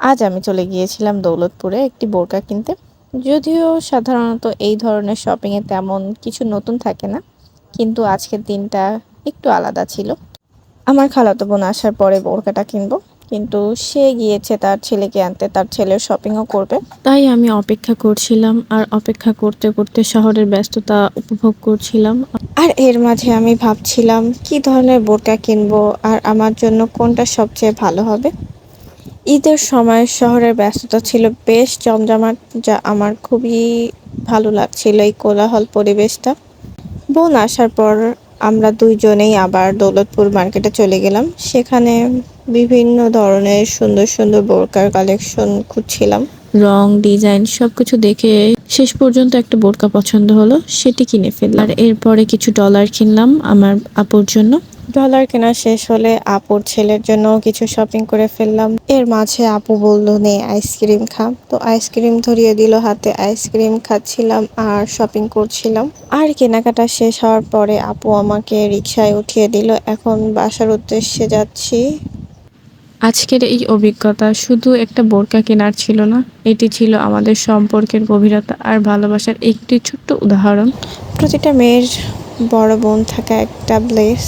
আজ আমি চলে গিয়েছিলাম দৌলতপুরে একটি বোরকা কিনতে। যদিও সাধারণত এই ধরনের শপিংয়ে তেমন কিছু নতুন থাকে না কিন্তু আজকের দিনটা একটু আলাদা ছিল। আমার খালাতো বোন আসার পরে বোরকাটা কিনবো কিন্তু সে গিয়েছে তার ছেলেকে আনতে তার ছেলের শপিংও করবে। তাই আমি অপেক্ষা করছিলাম আর অপেক্ষা করতে করতে শহরের ব্যস্ততা উপভোগ করছিলাম। আর এর মাঝে আমি ভাবছিলাম কি ধরনের বোরকা কিনবো আর আমার জন্য কোনটা সবচেয়ে ভালো হবে? ঈদের সময় শহরের ব্যস্ততা ছিল বেশ জমজমাট, যা আমার খুবই ভালো লাগছিল এই কোলাহল পরিবেশটা। বোন আসার পর আমরা দুইজনেই আবার দৌলতপুর মার্কেটে চলে গেলাম। সেখানে বিভিন্ন ধরনের সুন্দর সুন্দর বোরকার কালেকশন খুঁজছিলাম। রং, ডিজাইন সবকিছু দেখে শেষ পর্যন্ত একটা বোরকা পছন্দ হলো, সেটি কিনে ফেললাম। আর এরপরে কিছু ডলার কিনলাম আমার আপুর জন্য। ডলার কেনা শেষ হলে আপুর ছেলের জন্য কিছু শপিং করে ফেললাম। এর মাঝে আপু বলল নে আইসক্রিম খা। তো আইসক্রিম ধরিয়ে দিল হাতে। আইসক্রিম খাচ্ছিলাম আর শপিং করছিলাম। আর কেনাকাটা শেষ হওয়ার পরে আপু আমাকে রিক্সায় উঠিয়ে দিল এখন বাসার উদ্দেশ্যে যাচ্ছি। আজকের এই অভিজ্ঞতা শুধু একটা বোরকা কেনার ছিল না এটি ছিল আমাদের সম্পর্কের গভীরতা আর ভালোবাসার একটি ছোট্ট উদাহরণ। প্রতিটা মেয়ের বড় বোন থাকা একটা ব্লেস